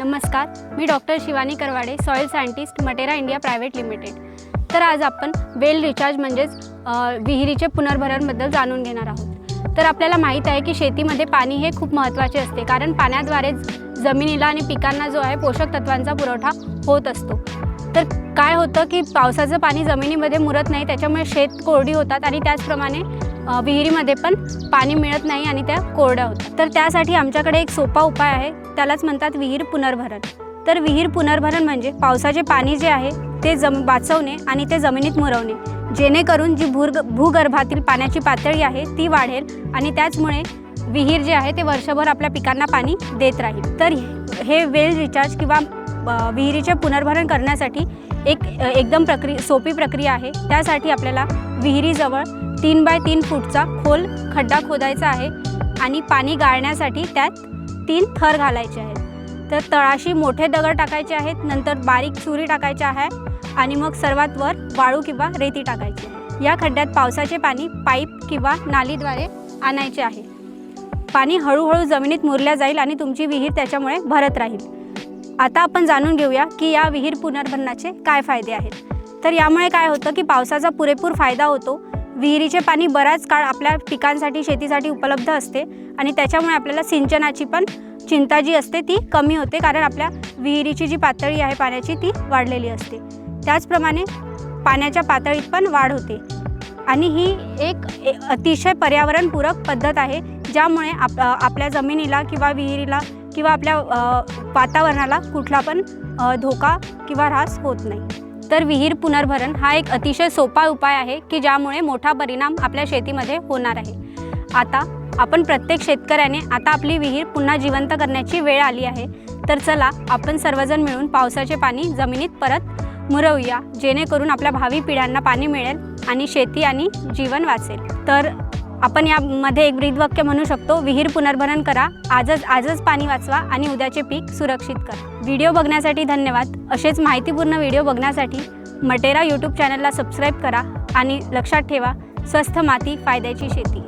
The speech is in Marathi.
नमस्कार मी doctor Shivani Karwade soil scientist Matera India private limited. तर आज आपण वेल रिचार्ज म्हणजेच विहिरीचे पुनर्भरणबद्दल जाणून घेणार आहोत. तर आपल्याला माहीत आहे की शेतीमध्ये पाणी हे खूप महत्त्वाचे असते कारण पाण्याद्वारे जमिनीला आणि पिकांना जो आहे पोषक तत्वांचा पुरवठा होत असतो. तर काय होतं की पावसाचं पाणी जमिनीमध्ये मुरत नाही त्याच्यामुळे शेत कोरडी होतात आणि त्याचप्रमाणे विहिरीमध्ये पण पाणी मिळत नाही आणि त्या कोरड्या होतात. तर त्यासाठी आमच्याकडे एक सोपा उपाय आहे त्यालाच म्हणतात विहीर पुनर्भरण. तर विहीर पुनर्भरण म्हणजे पावसाचे पाणी जे आहे ते जम वाचवणे आणि ते जमिनीत मुरवणे. जेणेकरून जी भूर्ग भूगर्भातील पाण्याची पातळी आहे ती वाढेल आणि त्याचमुळे विहीर जे आहे ते वर्षभर आपल्या पिकांना पाणी देत राहील. तर हे वेल रिचार्ज किंवा विहिरीचे पुनर्भरण करण्यासाठी एक एकदम प्रक्रिया सोपी प्रक्रिया आहे. त्यासाठी आपल्याला विहिरीजवळ तीन बाय तीन फूटचा खोल खड्डा खोदायचा आहे आणि पाणी गाळण्यासाठी त्यात तीन थर घालायचे आहेत. तर तळाशी मोठे दगड टाकायचे आहेत नंतर बारीक चुरी टाकायची आहे आणि मग सर्वात वर वाळू किंवा रेती टाकायची. या खड्ड्यात पावसाचे पाणी पाईप किंवा नालीद्वारे आणायचे आहे. पाणी हळूहळू जमिनीत मुरल्या जाईल आणि तुमची विहीर त्याच्यामुळे भरत राहील. आता आपण जाणून घेऊया की या विहीर पुनर्भरणाचे काय फायदे आहेत. तर यामुळे काय होतं की पावसाचा पुरेपूर फायदा होतो विहिरीचे पाणी बराच काळ आपल्या पिकांसाठी शेतीसाठी उपलब्ध असते आणि त्याच्यामुळे आपल्याला सिंचनाची पण चिंता जी असते ती कमी होते कारण आपल्या विहिरीची जी पातळी आहे पाण्याची ती वाढलेली असते. त्याचप्रमाणे पाण्याच्या पातळीत पण वाढ होते. आणि ही एक ए- अतिशय पर्यावरणपूरक पद्धत आहे ज्यामुळे आप आपल्या जमिनीला किंवा विहिरीला किंवा आपल्या वातावरणाला कुठला पण धोका किंवा ऱ्हास होत नाही. तर विहीर पुनर्भरण हा एक अतिशय सोपा उपाय आहे की ज्यामुळे मोठा परिणाम आपल्या शेतीमध्ये होणार आहे. आता आपण प्रत्येक शेतकऱ्याने आता आपली विहीर पुन्हा जिवंत करण्याची वेळ आली आहे. तर चला आपण सर्वजण मिळून पावसाचे पाणी जमिनीत परत मुरवूया जेणेकरून आपल्या भावी पिढ्यांना पाणी मिळेल आणि शेती आणि जीवन वाचेल. तर आपण यामध्ये एक ब्रीदवाक्य म्हणू शकतो विहीर पुनर्भरण करा आजच आजच पाणी वाचवा आणि उद्याचे पीक सुरक्षित करा. व्हिडिओ बघण्यासाठी धन्यवाद. असेच माहितीपूर्ण व्हिडिओ बघण्यासाठी मटेरा यूट्यूब चॅनलला सबस्क्राईब करा आणि लक्षात ठेवा स्वस्थ माती फायद्याची शेती.